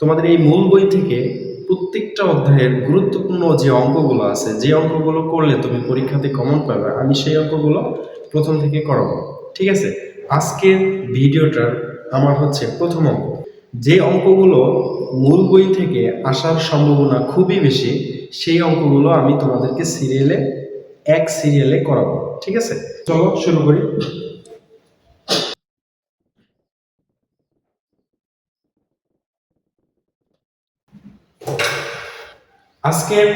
তোমাদের এই মূল বই থেকে প্রত্যেকটা অধ্যায়ের গুরুত্বপূর্ণ যে অঙ্কগুলো আছে, যে অঙ্কগুলো করলে তুমি পরীক্ষাতে কমন পাবে, আমি সেই অঙ্কগুলো প্রথম থেকে করাবো। ঠিক আছে? আজকের ভিডিওটার আমার হচ্ছে প্রথম অঙ্ক। যে অঙ্কগুলো মূল বই থেকে আসার সম্ভাবনা খুবই বেশি, সেই অঙ্কগুলো আমি তোমাদেরকে সিরিয়ালে এক সিরিয়ালে করাবো। ঠিক আছে? চলো শুরু করি। আজকের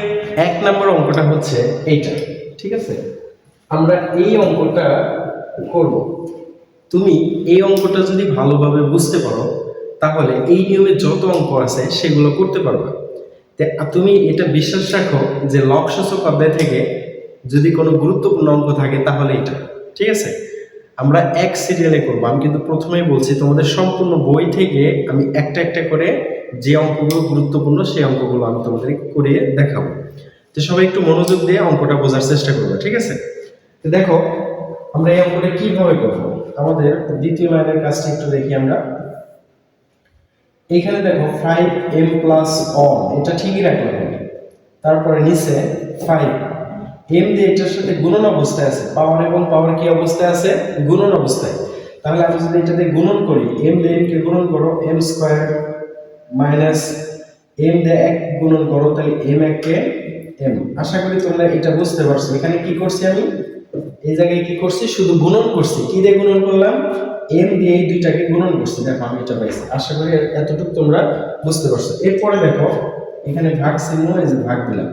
এক নম্বর অঙ্কটা হচ্ছে এইটা, ঠিক আছে? আমরা এই অঙ্কটা করব। তুমি এই অঙ্কটা যদি ভালোভাবে বুঝতে পারো, তাহলে এই নিয়মে যত অঙ্ক আছে সেগুলো করতে পারবে। তুমি এটা বিশ্বাস রাখো যে লক সূচক অধ্যায় থেকে যদি কোনো গুরুত্বপূর্ণ অঙ্ক থাকে, তাহলে এটা ঠিক আছে? আমরা এক সিরিয়ালে করব। আমি কিন্তু প্রথমেই বলছি, তোমাদের সম্পূর্ণ বই থেকে আমি একটা একটা করে যে অঙ্কগুলো গুরুত্বপূর্ণ সেই অঙ্কগুলো আমি তোমাদের করে দেখাবো। তো সবাই একটু মনোযোগ দিয়ে অঙ্কটা বোঝার চেষ্টা করব, ঠিক আছে? তো দেখো, আমরা এই অঙ্কটা কীভাবে করব? আমাদের দ্বিতীয় লাইনের কাজটা একটু দেখি আমরা। এখানে দেখো ফাইভ এম প্লাস অন এটা ঠিকই রাখলাম তারপরে নিচে ফাইভ এম দিয়ে এটার সাথে গুণন অবস্থায় আছে। পাওয়ার এবং পাওয়ার কি অবস্থায় আছে? গুণন অবস্থায়। তাহলে আমি যদি এটাতে গুণন করি এম দিয়ে এম কে গুণন করো এম স্কোয়ার মাইনাস এম দিয়ে এক গুণন করো, তাহলে এম এককে এম আশা করি তোমরা এটা বুঝতে পারছ। এখানে কি করছি আমি? এই জায়গায় কি করছি? শুধু গুণন করছি। কি দিয়ে গুণন করলাম? এম দিয়ে এই দুইটাকে গুণন করছি। দেখো আমি এটা পাইছি। আশা করি এতটুকু তোমরা বুঝতে পারছ। এরপরে দেখো, এখানে ভাগ চিহ্ন, এই যে ভাগ দিলাম।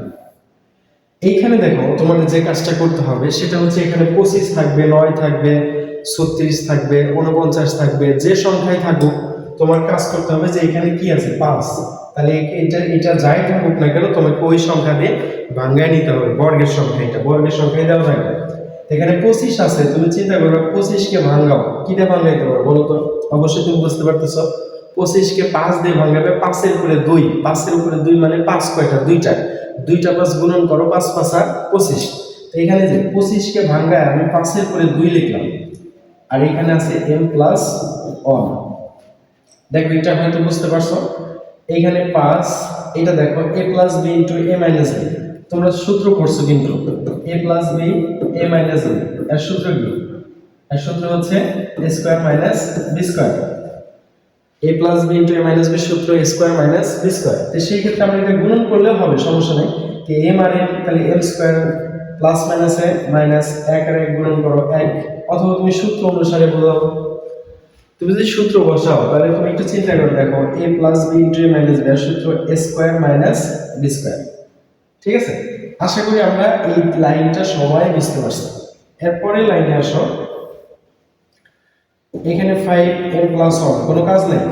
এইখানে দেখো, তোমাদের যে কাজটা করতে হবে, সেটা হচ্ছে এখানে পঁচিশ থাকবে, নয় থাকবে, ছত্রিশ থাকবে উনপঞ্চাশ থাকবে, যে সংখ্যায় থাকুক তোমার কাজ করতে হবে যে এখানে কি আছে? পাঁচ। তাহলে এটা এটা যাই থাকুক না কেন, তোমাকে ওই সংখ্যা দিয়ে ভাঙ্গায় নিতে হবে। বর্গের সংখ্যা এটা, বর্গের সংখ্যায় দেওয়া থাকবে। এখানে পঁচিশ আছে, তুমি চিন্তা করো পঁচিশকে ভাঙ্গাও। কি দিয়ে ভাঙ্গাইতে পারো বলো তো? অবশ্যই তুমি বুঝতে পারতেছ। পঁচিশকে পাঁচ দিয়ে ভাঙ্গাবে, পাঁচের উপরে দুই। পাঁচের উপরে দুই মানে পাঁচ কয়টা? দুইটা। দুইটা পাঁচ গুণন করো, পাঁচ পাঁচা পঁচিশ। তো এখানে যে পঁচিশকে ভাঙ্গায় আমি পাঁচের উপরে দুই লিখলাম। আর এখানে আছে এম প্লাস ওয়ান দেখো এটা হয়তো বুঝতে পারছ। এইখানে পাঁচ, এটা দেখো, A plus B into A minus B তোমরা সূত্র করছ কিন্তু। A plus B A minus B এর সূত্র কি? এর সূত্র হচ্ছে A square minus B square A plus B into A minus B সূত্র A square minus B square তো সেই ক্ষেত্রে আমরা এটা গুণন করলেও হবে, সমস্যা নেই। তো এম আর এম তাহলে M square plus minus minus এক আর এক গুণন করো এক। অথবা তুমি সূত্র অনুসারে বোঝাও। তুমি যদি সূত্র বসাও, তাহলে তুমি একটু চিন্তা করে দেখো A plus B into A minus B সূত্র A square minus B square ঠিক আছে? আশা করি আমরা এই লাইনটা সবাই বুঝতে পারছি। এরপরে লাইনে আসো। এখানে ফাইভ এম প্লাস ওয়ান কোনো কাজ নেই।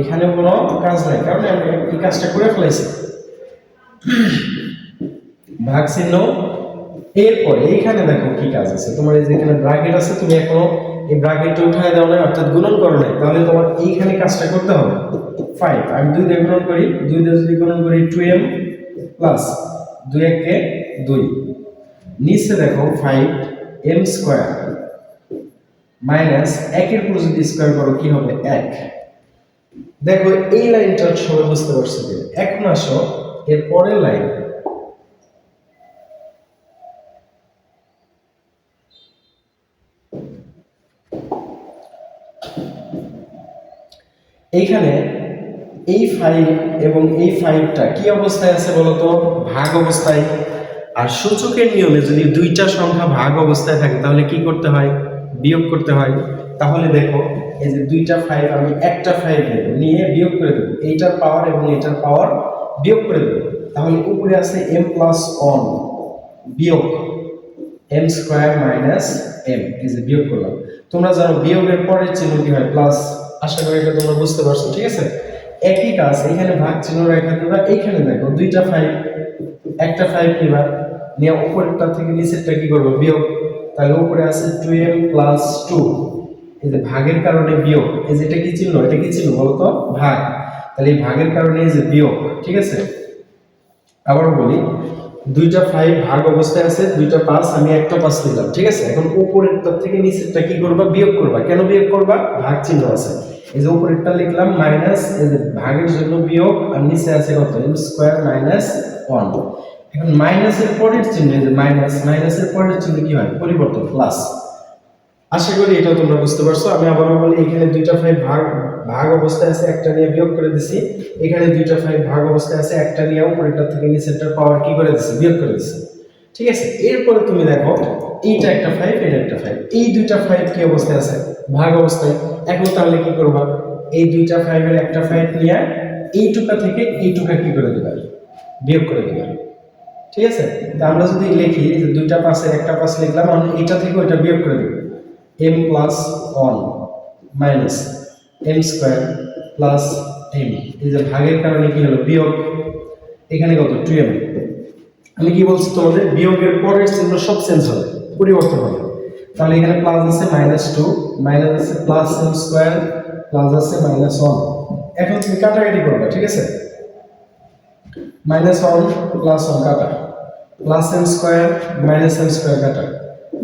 এখানে কোনো কাজ নেই, কারণ আমি এই কাজটা করে ফেলাইছি। ভাগ চিহ্ন। এরপরে এইখানে দেখো কি কাজ আছে। তোমার এই যে এখানে ব্র্যাকেট আছে, তুমি এখনও এই ব্র্যাকেটটা উঠায় দাও না অর্থাৎ গুণন করো নাই। তাহলে তোমার এইখানে কাজটা করতে হবে। ফাইভ আমি দুই দিয়ে গুণন করি। দুই দিয়ে যদি গুণন করি টু এম প্লাস দুই এককে দুই। নিচে দেখো ফাইভ এম স্কোয়ার মাইনাস একের উপর যদি স্কোয়ার করো, কি হবে? এক। দেখো, এই লাইনটা সবাই বুঝতে পারছ যে, এখন আসো, এর পরের লাইন এইখানে এই ফাইভ এবং এই ফাইভটা কি অবস্থায় আছে বলতো? ভাগ অবস্থায়। আর সূচকের নিয়মে যদি দুইটা সংখ্যা ভাগ অবস্থায় থাকে, তাহলে কি করতে হয়? বিয়োগ করতে হয়। তাহলে দেখো, এই যে দুইটা ফাইভ আমি একটা ফাইভ নিয়ে বিয়োগ করে দেবো। এইটার পাওয়ার এবং এইটার পাওয়ার বিয়োগ করে দেবো। তাহলে উপরে আছে এম প্লাস ওয়ান বিয়োগ এম স্কোয়ার মাইনাস এম এই যে বিয়োগ করলাম। তোমরা জানো বিয়োগের পরের চিহ্ন কি হয়? প্লাস আশা করি এটা তোমরা বুঝতে পারছ, ঠিক আছে? একই কাজ এখানে ভাগ চিহ্ন রেখা দিবা এইখানে দেখো, দুইটা ফাইভ একটা ফাইভ নিবা নিয়ে উপরেরটা থেকে নিচেরটা কি করব? বিয়োগ। তাহলে উপরে আছে টু এম প্লাস টু এই যে ভাগের কারণে বিয়োগ, এই যে এটা কি চিহ্ন? এটা কি চিহ্ন বলতো? ভাগ। তাহলে এই ভাগের কারণে এই যে বিয়োগ, ঠিক আছে? আবার বলি, দুইটা ফাইভ ভাগ অবস্থায় আছে, দুইটা পাঁচ আমি একটা পাঁচ নিলাম, ঠিক আছে? এখন উপরেরটা থেকে নিচেরটা কি করবা? বিয়োগ করবা। কেন বিয়োগ করবা? ভাগ চিহ্ন আছে। এই যে উপরেরটা লিখলাম মাইনাস এই যে ভাগের জন্য বিয়োগ আর নিচে আছে কত? এম স্কোয়ার মাইনাস ওয়ান এখন মাইনাসের পরের চিহ্ন যে মাইনাস মাইনাসের পরের চিহ্ন কি হয়? পরিবর্তন প্লাস আশা করি এটা তোমরা বুঝতে পারছ। আমি আবারও বলি, এখানে দুইটা ফাইভ ভাগ ভাগ অবস্থায় আছে, একটা নিয়ে বিয়োগ করে দিছি। এখানে দুইটা ফাইভ ভাগ অবস্থায় আছে, একটা নিয়ে উপরেরটা থেকে নিচেরটার পাওয়ার কি করে দিছি? বিয়োগ করে দিছি। ঠিক আছে? এরপরে তুমি দেখো এইটা একটা ফাইভ এটা একটা ফাইভ এই দুইটা ফাইভ কি অবস্থায় আছে? ভাগ অবস্থায়। এখন তাহলে কি করবা? এই দুইটা ফাইভের একটা ফাইভ নিয়ে এইটুকা থেকে এইটুকা কি করে দিবা? বিয়োগ করে দিবা। ঠিক আছে? তা আমরা যদি লিখি যে দুইটা পাশের একটা পাশ লিখলাম, আমরা এটা থেকে ওইটা বিয়োগ করে দেব। M plus one minus M square plus M এই যে ভাগের কারণে কি হলো? বিয়োগ। এখানে কত? টু এম আমি কি বলছি তোমাদের? বিয়োগের পরের চিহ্ন সব চেঞ্জ হবে। পরিবর্তন হবে। তাহলে এখানে প্লাস আছে মাইনাস টু মাইনাস আছে প্লাস এম স্কোয়ার প্লাস আছে মাইনাস ওয়ান এখন তুমি কাটাকাটি করবে, ঠিক আছে? মাইনাস ওয়ান প্লাস ওয়ান কাটা। Plus M square minus M square কাটা।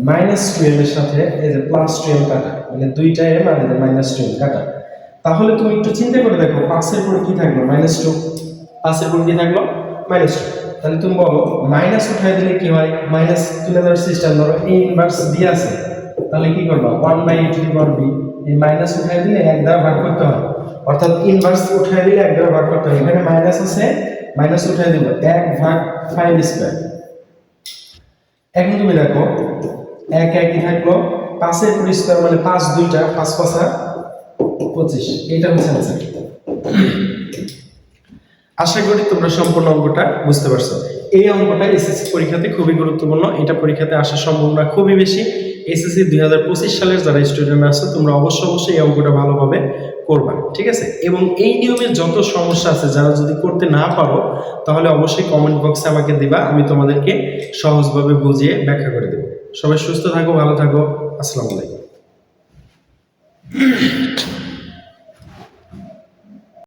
মাইনাস টু এম এর সাথে এই যে প্লাস টু এম কাটা মানে দুইটা এম আর মাইনাস টু এম কাটা। তাহলে তুমি একটু চিন্তা করে দেখো, পাঁচের পরে কি থাকল? মাইনাস টু পাঁচের পরে কি থাকল? মাইনাস টু তাহলে তুমি বলো মাইনাস উঠাই দিলে কি হয়? মাইনাস তুলে দেওয়ার সিস্টেম ধরো এই ইনভার্স বি আছে। তাহলে কি করবা? One by two the power B এই মাইনাস উঠাই দিলে এক দ্বারা ভাগ করতে হয়। অর্থাৎ ইনভার্স উঠাই দিলে এক দ্বারা ভাগ করতে হয়। এখানে মাইনাস আছে মাইনাস উঠাই দিব এক ভাগ ফাইভ স্কোয়ার এখন তুমি দেখো, এক একই থাকল, পাঁচের পর স্কোয়ার মানে পাঁচ দুইটা, পাঁচ পাঁচা পঁচিশ। এটা হচ্ছে আনসার আশা করি তোমরা সম্পূর্ণ অঙ্কটা বুঝতে পারছ। এই অঙ্কটা এসএসসি পরীক্ষাতে খুবই গুরুত্বপূর্ণ। এটা পরীক্ষাতে আসার সম্ভাবনা খুবই বেশি। এসএসসি দুই হাজার পঁচিশ সালের যারা স্টুডেন্ট আছে, তোমরা অবশ্যই অবশ্যই এই অঙ্কটা ভালোভাবে করবা, ঠিক আছে? এবং এই নিয়মে যত সমস্যা আছে, যারা যদি করতে না পারো, তাহলে অবশ্যই কমেন্ট বক্সে আমাকে দিবা। আমি তোমাদেরকে সহজভাবে বুঝিয়ে ব্যাখ্যা করে দেবো। সবাই সুস্থ থাকো, ভালো থাকো। আসসালামু আলাইকুম।